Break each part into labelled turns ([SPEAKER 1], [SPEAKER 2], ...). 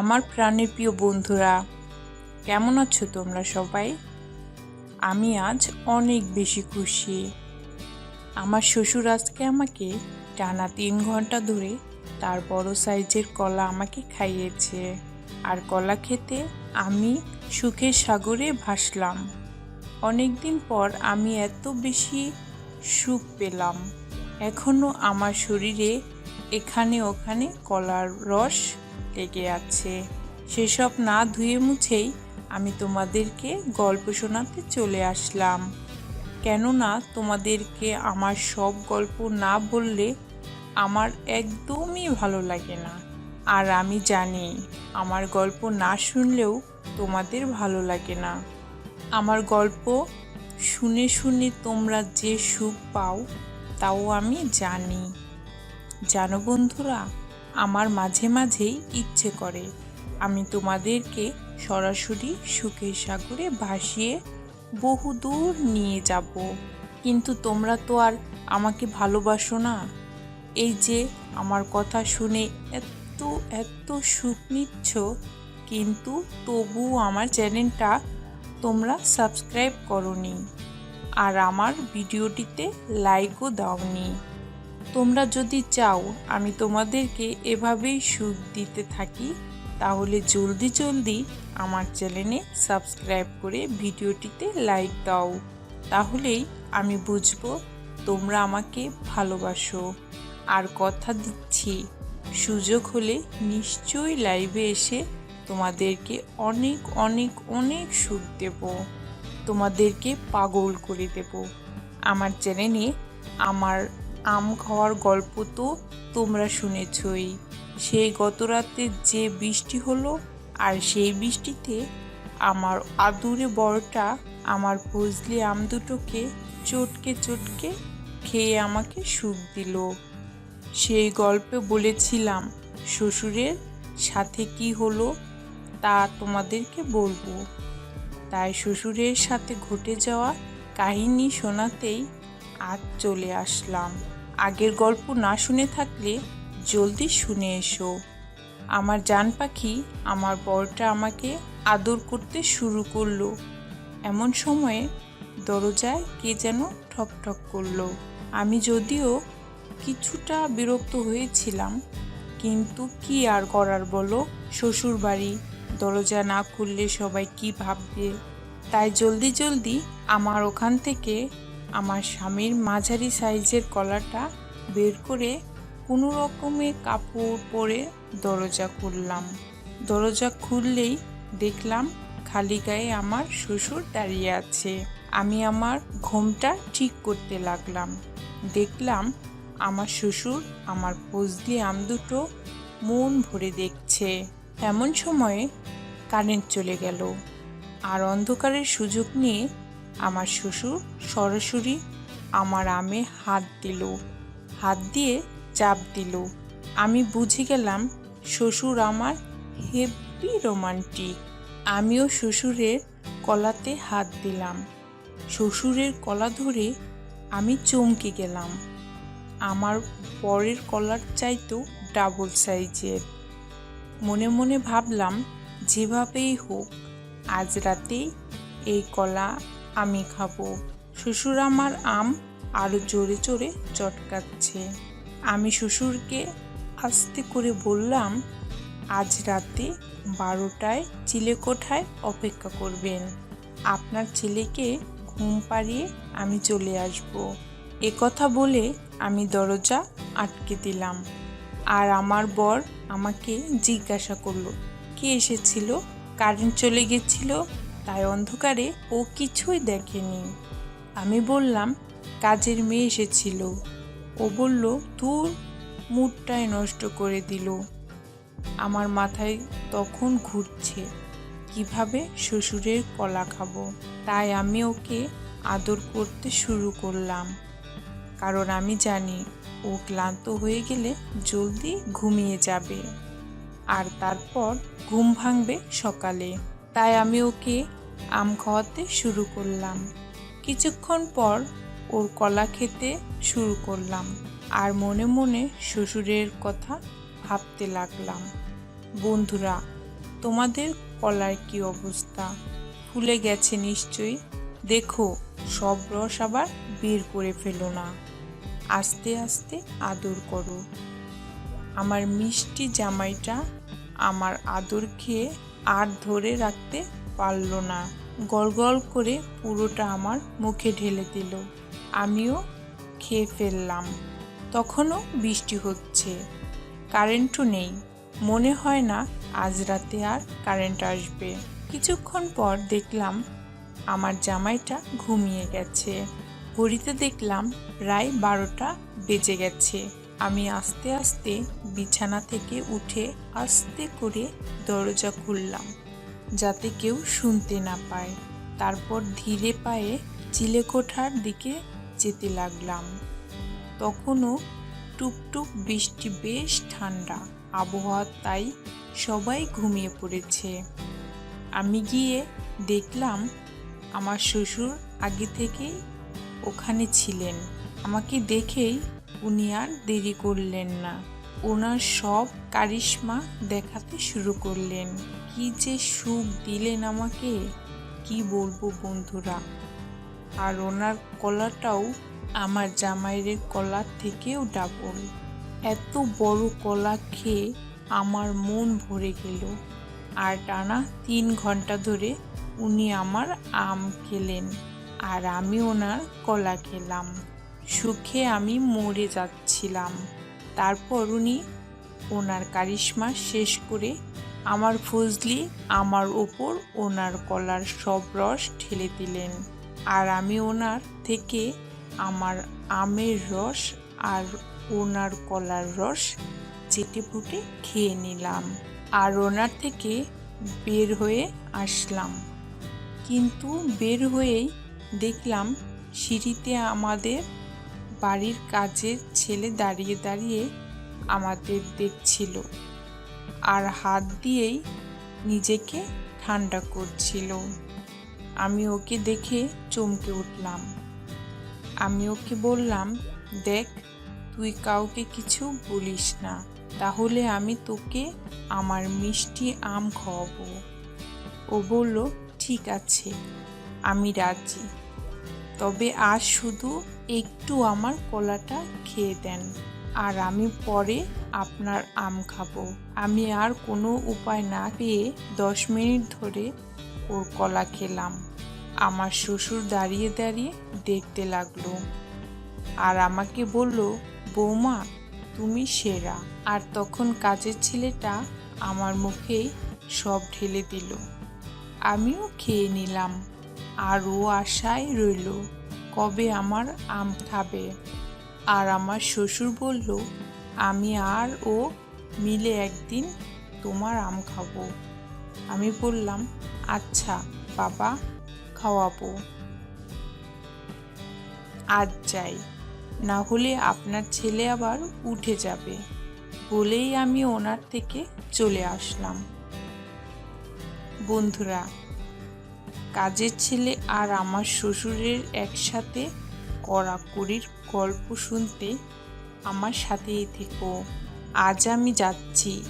[SPEAKER 1] আমার প্রাণের প্রিয় বন্ধুরা, কেমন আছো তোমরা সবাই? আমি আজ অনেক বেশি খুশি। আমার শ্বশুর আজকে আমাকে টানা তিন ঘণ্টা ধরে তার বড় সাইজের কলা আমাকে খাইয়েছে। আর কলা খেতে আমি সুখের সাগরে ভাসলাম। অনেক দিন পর আমি এত বেশি সুখ পেলাম। এখনও আমার শরীরে এখানে ওখানে কলার রস লেগে আছে। সেসব না ধুয়ে মুছেই আমি তোমাদেরকে গল্প শোনাতে চলে আসলাম। কেননা তোমাদেরকে আমার সব গল্প না বললে আমার একদমই ভালো লাগে না। আর আমি জানি, আমার গল্প না শুনলেও তোমাদের ভালো লাগে না। আমার গল্প শুনে শুনে তোমরা যে সুখ পাও, তাও আমি জানি। জানো বন্ধুরা আমার মাঝে মাঝেই ইচ্ছে করে। আমি তোমাদেরকে সরাসরি সুখের সাগরে ভাসিয়ে বহুদূর নিয়ে যাব। কিন্তু তোমরা তো আর আমাকে ভালোবাসো না। এই যে আমার কথা শুনে এত এত সুখ নিচ্ছ, কিন্তু তবু আমার চ্যানেলটা তোমরা সাবস্ক্রাইব করনি। আর আমার ভিডিওটিতে লাইকও দাওনি। তোমরা যদি চাও আমি তোমাদেরকে এভাবেই সুখ দিতে থাকি, তাহলে জলদি জলদি আমার চ্যানেলে সাবস্ক্রাইব করে ভিডিওটিতে লাইক দাও। তাহলেই আমি বুঝব তোমরা আমাকে ভালোবাসো। আর কথা দিচ্ছি, সুযোগ হলে নিশ্চয়ই লাইভে এসে তোমাদেরকে অনেক অনেক অনেক সুখ দেব। তোমাদেরকে পাগল করে দেব। আমার চ্যানেলে আমার আম খাওয়ার গল্প তো তোমরা শুনেছই। সেই গত রাতে যে বৃষ্টি হলো আর সেই বৃষ্টিতে আমার আদুরে বড়টা আমার ফজলি আম দুটোকে চটকে চটকে খেয়ে আমাকে সুখ দিল। সেই গল্পে বলেছিলাম, শ্বশুরের সাথে কি হলো তা তোমাদেরকে বলব। তাই শ্বশুরের সাথে ঘটে যাওয়া কাহিনী শোনাতেই আজ চলে আসলাম। আগের গল্প না শুনে থাকলে জলদি শুনে এসো। আমার জান পাখি আমার বরটা আমাকে আদর করতে শুরু করল। এমন সময়ে দরজায় কে যেন ঠক ঠক করল। আমি যদিও কিছুটা বিরক্ত হয়েছিলাম, কিন্তু কি আর করার বলো? শ্বশুর বাড়ি দরজা না খুললে সবাই কি ভাববে? তাই জলদি জলদি আমার ওখান থেকে আমার স্বামীর মাঝারি সাইজের কলাটা বের করে কোনো রকমে কাপড় পরে দরজা খুললাম। দরজা খুললেই দেখলাম খালি গায়ে আমার শ্বশুর দাঁড়িয়ে আছে। আমি আমার ঘোমটা ঠিক করতে লাগলাম। দেখলাম আমার শ্বশুর আমার ফজলি আম দুটো মন ভরে দেখছে। এমন সময়ে কারেন্ট চলে গেল। আর অন্ধকারের সুযোগ নিয়ে আমার শ্বশুর সরাসরি আমার আমে হাত দিল। হাত দিয়ে চাপ দিল। আমি বুঝে গেলাম শ্বশুর আমার হেভি রোমান্টিক। আমিও শ্বশুরের কলাতে হাত দিলাম। শ্বশুরের কলা ধরে আমি চমকে গেলাম। আমার পরের কলার চাইতো ডাবল সাইজের। মনে মনে ভাবলাম, যেভাবেই হোক, আজ রাতেই এই কলা আমি খাব। শ্বশুর আমার আম আরও জোরে জোরে চটকাচ্ছে। আমি শ্বশুরকে আস্তে করে বললাম, আজ রাতে বারোটায় চিলেকোঠায় অপেক্ষা করবেন। আপনার ছেলেকে ঘুম পাড়িয়ে আমি চলে আসব। এ কথা বলে আমি দরজা আটকে দিলাম। আর আমার বর আমাকে জিজ্ঞাসা করল, কে এসেছিল? কারেন্ট চলে গেছিল? তাই অন্ধকারে ও কিছুই দেখেনি। আমি বললাম, কাজের মেয়ে এসেছিল। ও বলল, তোর মুডটাই নষ্ট করে দিল। আমার মাথায় তখন ঘুরছে, কীভাবে শ্বশুরের কলা খাব। তাই আমি ওকে আদর করতে শুরু করলাম। কারণ আমি জানি, ও ক্লান্ত হয়ে গেলে জলদি ঘুমিয়ে যাবে। আর তারপর ঘুম ভাঙবে সকালে। তাই আমি ওকে আম খাওয়াতে শুরু করলাম। কিছুক্ষণ পর ওর কলা খেতে শুরু করলাম আর মনে মনে শ্বশুরের কথা ভাবতে লাগলাম। বন্ধুরা, তোমাদের কলার কি অবস্থা? ফুলে গেছে নিশ্চয়ই? দেখো, সব রস আবার বের করে ফেলো না। আস্তে আস্তে আদর করো। আমার মিষ্টি জামাইটা আমার আদর খেয়ে আর ধরে রাখতে পারল না। গল গল করে পুরোটা আমার মুখে ঢেলে দিল। আমিও খেয়ে ফেললাম। তখনও বৃষ্টি হচ্ছে। কারেন্টও নেই। মনে হয় না আজ রাতে আর কারেন্ট আসবে। কিছুক্ষণ পর দেখলাম আমার জামাইটা ঘুমিয়ে গেছে। ঘড়িতে দেখলাম প্রায় বারোটা বেজে গেছে। আমি আস্তে আস্তে বিছানা থেকে উঠে আস্তে করে দরজা খুললাম, যাতে কেউ শুনতে না পায়। তারপর ধীরে পায়ে চিলেকোঠার দিকে যেতে লাগলাম। তখনও টুপটুপ বৃষ্টি বেশ ঠান্ডা, আবহাওয়া তাই সবাই ঘুমিয়ে পড়েছে। আমি গিয়ে দেখলাম আমার শ্বশুর আগে থেকেই ওখানে ছিলেন। আমাকে দেখেই উনি আর দেরি করলেন না। ওনার সব কারিশমা দেখাতে শুরু করলেন। কি যে সুখ দিলেন আমাকে, কি বলব বন্ধুরা? আর ওনার কলাটাও আমার জামাইয়ের কলার থেকেও ডাবল। এত বড় কলা খেয়ে আমার মন ভরে গেল। আর টানা তিন ঘণ্টা ধরে উনি আমার আম খেলেন, আর আমি ওনার কলা খেলাম। সুখে আমি মরে যাচ্ছিলাম। তারপর উনি ওনার কারিশমা শেষ করে আমার ফজলি আমার ওপর ওনার কলার সব রস ঢেলে দিলেন। আর আমি ওনার থেকে আমার আমের রস আর ওনার কলার রস চেটে ফুটে খেয়ে নিলাম আর ওনার থেকে বের হয়ে আসলাম। কিন্তু বের হয়েই দেখলাম সিঁড়িতে আমাদের বাড়ির কাজের ছেলে দাঁড়িয়ে দাঁড়িয়ে আমাদের দেখছিল আর হাত দিয়েই নিজেকে ঠান্ডা করছিল। আমি ওকে দেখে চমকে উঠলাম। আমি ওকে বললাম, দেখ, তুই কাউকে কিছু বলিস না, তাহলে আমি তোকে আমার মিষ্টি আম খাওয়াবো। ও বলল, ঠিক আছে, আমি রাজি। তবে আজ শুধু একটু আমার কলাটা খেয়ে দেন, আর আমি পরে আপনার আম খাব। আমি আর কোনো উপায় না পেয়ে দশ মিনিট ধরে ওর কলা খেলাম। আমার শ্বশুর দাঁড়িয়ে দাঁড়িয়ে দেখতে লাগল আর আমাকে বলল, বৌমা, তুমি সেরা। আর তখন কাজের ছেলেটা আমার মুখেই সব ঢেলে দিল। আমিও খেয়ে নিলাম। আর ও আশায় রইল, কবে আমার আম খাবে? আর আমার শ্বশুর বলল, আমি আর ও মিলে একদিন তোমার আম খাব। আমি বললাম আচ্ছা বাবা, খাওয়াবো। আজ যাই, না হলে আপনার ছেলে আবার উঠে যাবে। বলেই আমি ওনার থেকে চলে আসলাম। বন্ধুরা কাজের ছেলে আর আমার শ্বশুরের একসাথে কড়াকড়ির গল্প শুনতে আমার সাথেই থেকো। আজ আমি যাচ্ছি।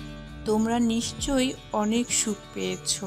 [SPEAKER 1] তোমরা নিশ্চয়ই অনেক সুখ পেয়েছ।